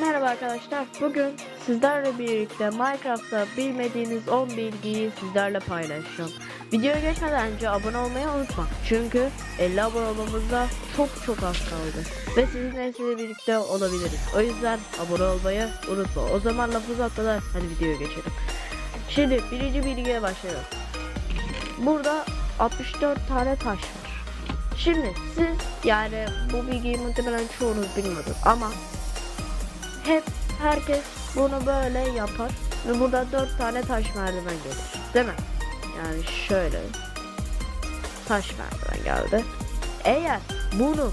Merhaba arkadaşlar. Bugün sizlerle birlikte Minecraft'ta bilmediğiniz 10 bilgiyi sizlerle paylaşacağım. Videoya geçmeden önce abone olmayı unutma. Çünkü 50 abone olmamızda çok çok az kaldı. Ve sizinle sizinle birlikte olabiliriz. O yüzden abone olmayı unutma. O zaman lafı uzatmadan hadi videoya geçelim. Şimdi birinci bilgiye başlayalım. Burada 64 tane taş var. Şimdi siz yani bu bilgiyi muhtemelen çoğunuz bilmiyordur ama hep herkes bunu böyle yapar ve burada dört tane taş merdiven gelir değil mi? Yani şöyle taş merdiven geldi. Eğer bunu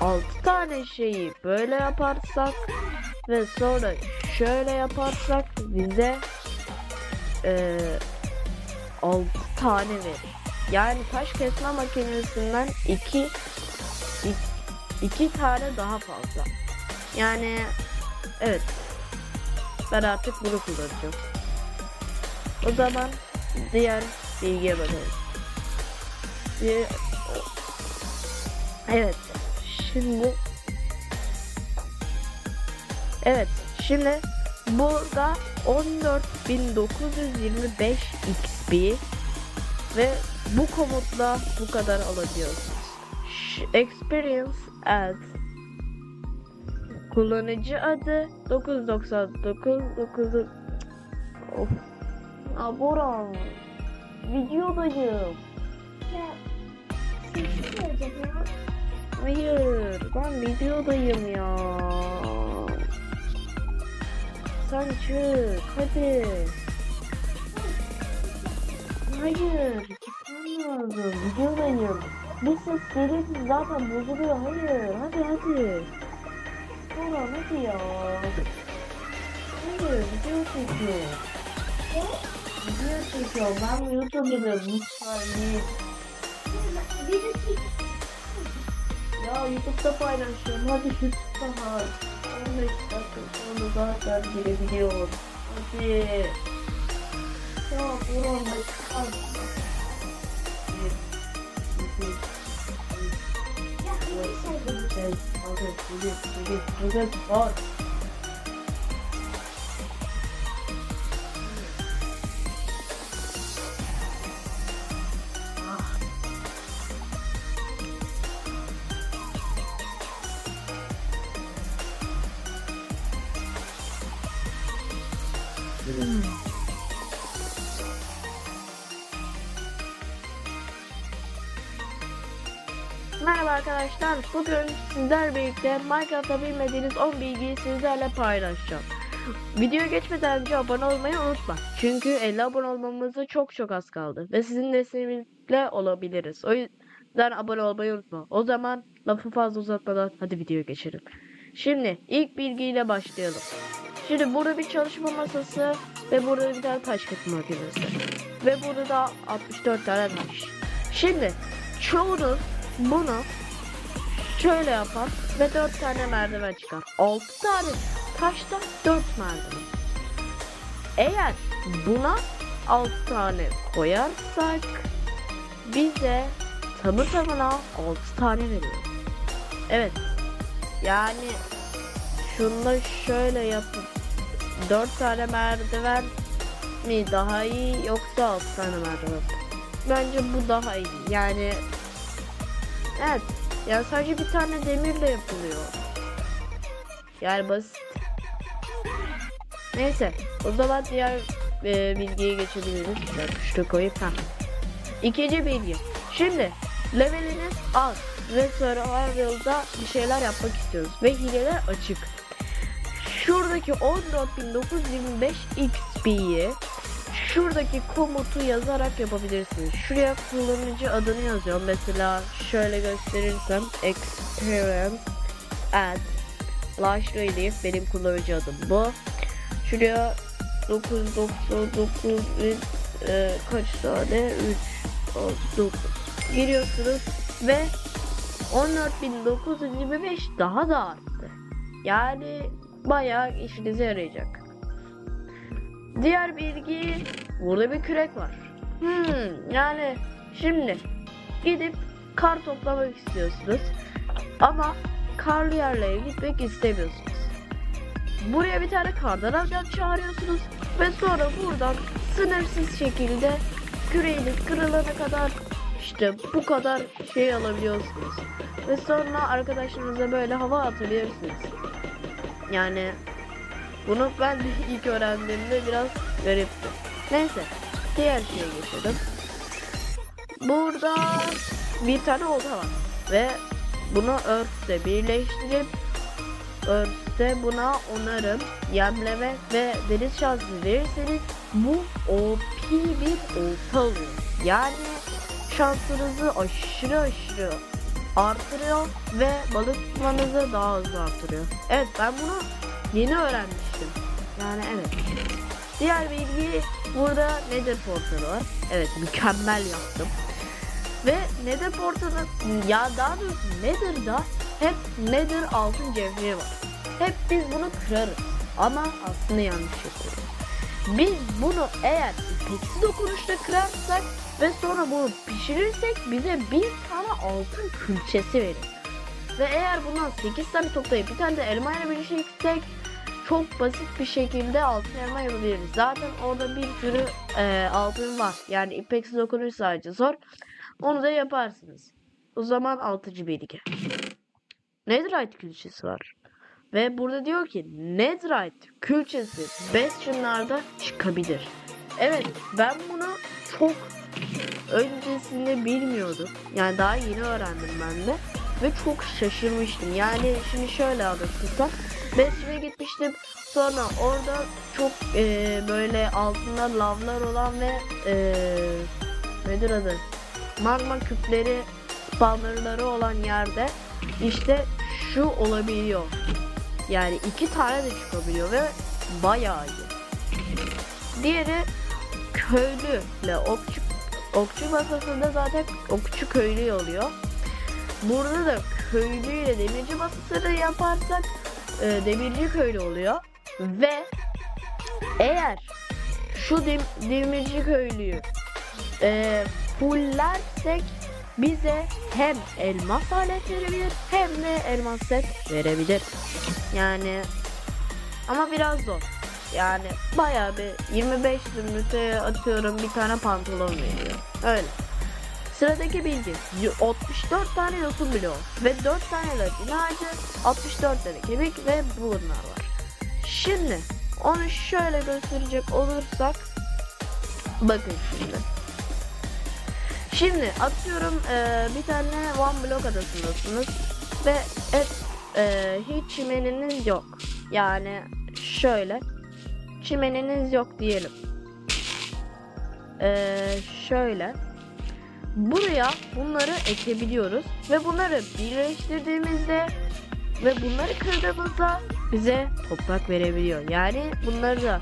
altı tane şeyi böyle yaparsak ve sonra şöyle yaparsak bize eee 6 tane verir. Yani taş kesme makinesinden 2 2 tane daha fazla. Yani evet. Ben artık bunu kullanacağım. O zaman diğer bilgiye bakalım. Evet. Şimdi Evet. Şimdi burada 14.925 XP ve bu komutla bu kadar alabiliyorsunuz. Ş- Experience add Kullanıcı adı 999 9 Of. Aboran. Videodayım. Ya. Hayır, ben videodayım ya. Sen çık, hadi. Hayır, çıkmam lazım. Videodayım. Bu ses zaten bozuluyor. Hayır, hadi hadi. Orhan hadi ya. Hayır, video çekiyor. Video çekiyor. Ben YouTube'da lütfen değil. Video çek. Ya YouTube'da paylaşıyorum. Hadi lütfen. 15 dakika sonra zaten girebiliyor. Hadi. Ya Burhan da çıkar. Bir, iki, Ya iyi şey üç, beş, altı, yedi, sekiz, dokuz, on. Ah. Merhaba arkadaşlar. Bugün sizler birlikte Minecraft'ta bilmediğiniz 10 bilgiyi sizlerle paylaşacağım. Videoya geçmeden önce abone olmayı unutma. Çünkü 50 abone olmamızı çok çok az kaldı. Ve sizin desteğinizle olabiliriz. O yüzden abone olmayı unutma. O zaman lafı fazla uzatmadan hadi videoya geçelim. Şimdi ilk bilgiyle başlayalım. Şimdi burada bir çalışma masası ve burada bir tane taş kesme makinesi. Ve burada da 64 tane taş. Şimdi çoğunuz bunu şöyle yapar ve 4 tane merdiven çıkar. 6 tane taşta 4 merdiven. Eğer buna 6 tane koyarsak bize tamı tamına 6 tane veriyor. Evet. Yani şunu şöyle yapıp 4 tane merdiven mi daha iyi yoksa 6 tane merdiven? Bence bu daha iyi. Yani Evet. Yani sadece bir tane demirle yapılıyor. Yani basit. Neyse. O zaman diğer e, bilgiye geçebiliriz. Şuraya koyup ha. İkinci bilgi. Şimdi leveliniz az ve survival'da bir şeyler yapmak istiyoruz ve hileler açık. Şuradaki 14.925 XP'yi şuradaki komutu yazarak yapabilirsiniz. Şuraya kullanıcı adını yazıyorum. Mesela şöyle gösterirsem experience add Flash Relief benim kullanıcı adım bu. Şuraya 999 e, kaç tane 3 9 giriyorsunuz ve 14.925 daha da arttı. Yani bayağı işinize yarayacak. Diğer bilgi burada bir kürek var. Hmm, yani şimdi gidip kar toplamak istiyorsunuz ama karlı yerlere gitmek istemiyorsunuz. buraya bir tane kardan adam çağırıyorsunuz ve sonra buradan sınırsız şekilde küreğiniz kırılana kadar işte bu kadar şey alabiliyorsunuz. Ve sonra arkadaşlarınıza böyle hava atabilirsiniz. Yani bunu ben ilk öğrendiğimde biraz garipti. Neyse diğer şeye geçelim. Burada bir tane olta var ve bunu örfte birleştirip örfte buna onarım, yemleme ve deniz şansı verirseniz bu OP bir olta oluyor. Yani şansınızı aşırı aşırı artırıyor ve balık tutmanızı daha hızlı artırıyor. Evet ben bunu yeni öğrenmiştim. Yani evet. Diğer bilgi burada Nether portalı var. Evet mükemmel yaptım. Ve Nether portalı ya daha doğrusu Nether'da hep Nether altın cevheri var. Hep biz bunu kırarız. Ama aslında yanlış yapıyoruz. Biz bunu eğer ipeksi dokunuşla kırarsak ve sonra bunu pişirirsek bize bir tane altın külçesi verir. Ve eğer bundan 8 tane toplayıp bir tane de elma ile birleştirirsek çok basit bir şekilde altın elma yapabiliriz. Zaten orada bir sürü e, altın var. Yani ipeksi dokunuş sadece zor. Onu da yaparsınız. O zaman altıcı bilgi. Netherite külçesi var. Ve burada diyor ki Netherite külçesi Bastion'larda çıkabilir. Evet ben bunu çok öncesinde bilmiyordum. Yani daha yeni öğrendim ben de. Ve çok şaşırmıştım. Yani şimdi şöyle anlatırsam. Bastion'a gitmiştim. Sonra orada çok eee, böyle altında lavlar olan ve eee nedir adı? Magma küpleri spawnerları olan yerde işte şu olabiliyor. Yani iki tane de çıkabiliyor ve bayağı iyi. Diğeri köylüyle okçu okçu masasında zaten okçu köylü oluyor. Burada da köylüyle demirci masası da yaparsak e, demirci köylü oluyor ve eğer şu dem- demirci köylüyü e, fullersek bize hem elmas alet verebilir hem de elmas set verebilir. Yani ama biraz zor. Yani bayağı bir 25 zümrüte atıyorum bir tane pantolon veriyor. Öyle. Sıradaki bilgi. y- 64 tane yosun bloğu ve 4 tane latin ağacı, 64 tane kemik ve bunlar var. Şimdi onu şöyle gösterecek olursak bakın şimdi. Şimdi atıyorum eee, bir tane one block adasındasınız ve et, eee, hiç çimeniniz yok. Yani şöyle çimeniniz yok diyelim. Eee, şöyle buraya bunları ekebiliyoruz ve bunları birleştirdiğimizde ve bunları kırdığımızda bize toprak verebiliyor. Yani bunları da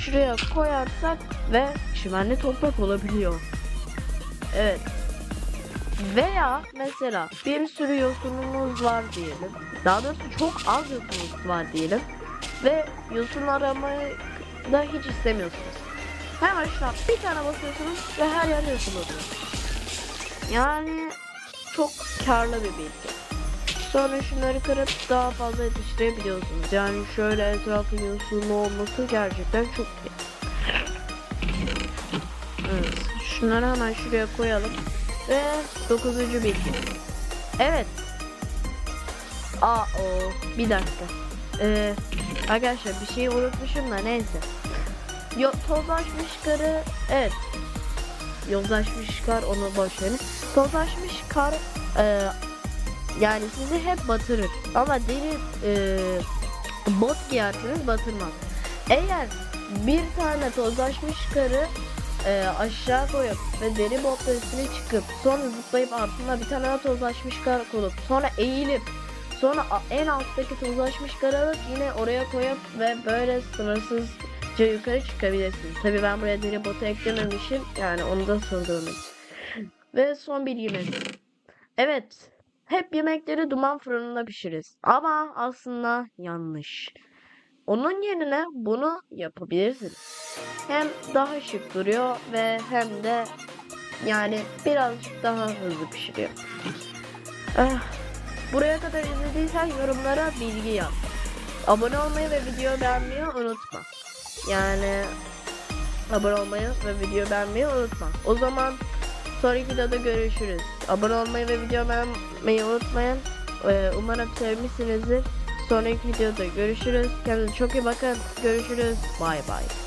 şuraya koyarsak ve çimenli toprak olabiliyor. Evet. Veya mesela bir sürü yosunumuz var diyelim. Daha doğrusu çok az yosunumuz var diyelim. Ve yosun aramayı da hiç istemiyorsunuz. Hemen şuna bir tane basıyorsunuz ve her yer yosun oluyor. Yani çok karlı bir bilgi. Sonra şunları kırıp daha fazla yetiştirebiliyorsunuz. Yani şöyle etrafı yosunlu olması gerçekten çok iyi. Evet. Şunları hemen şuraya koyalım. Ve dokuzuncu bilgi. Evet. Aa o bir dakika. Ee, arkadaşlar bir şey unutmuşum da neyse. Yo, tozlaşmış karı evet. Yozlaşmış kar onu boş. Tozlaşmış kar e, yani sizi hep batırır. Ama deri e, bot giyerseniz batırmaz. Eğer bir tane tozlaşmış karı e, aşağı koyup ve deri botla üstüne çıkıp sonra zıplayıp altında bir tane daha tozlaşmış kar koyup sonra eğilip sonra en alttaki tozlaşmış karı alıp yine oraya koyup ve böyle sınırsızca yukarı çıkabilirsiniz. Tabi ben buraya deri botu eklememişim yani onu da sorduğunuz. Ve son bilgimiz. Evet hep yemekleri duman fırınında pişiririz ama aslında yanlış. Onun yerine bunu yapabilirsiniz. Hem daha şık duruyor ve hem de yani birazcık daha hızlı pişiriyor. Eh, buraya kadar izlediysen yorumlara bilgi yaz. Abone olmayı ve video beğenmeyi unutma. Yani abone olmayı ve video beğenmeyi unutma. O zaman sonraki videoda görüşürüz. Abone olmayı ve video beğenmeyi unutmayın. Ee, umarım sevmişsinizdir. Sonraki videoda görüşürüz. Kendinize çok iyi bakın. Görüşürüz. Bay bay.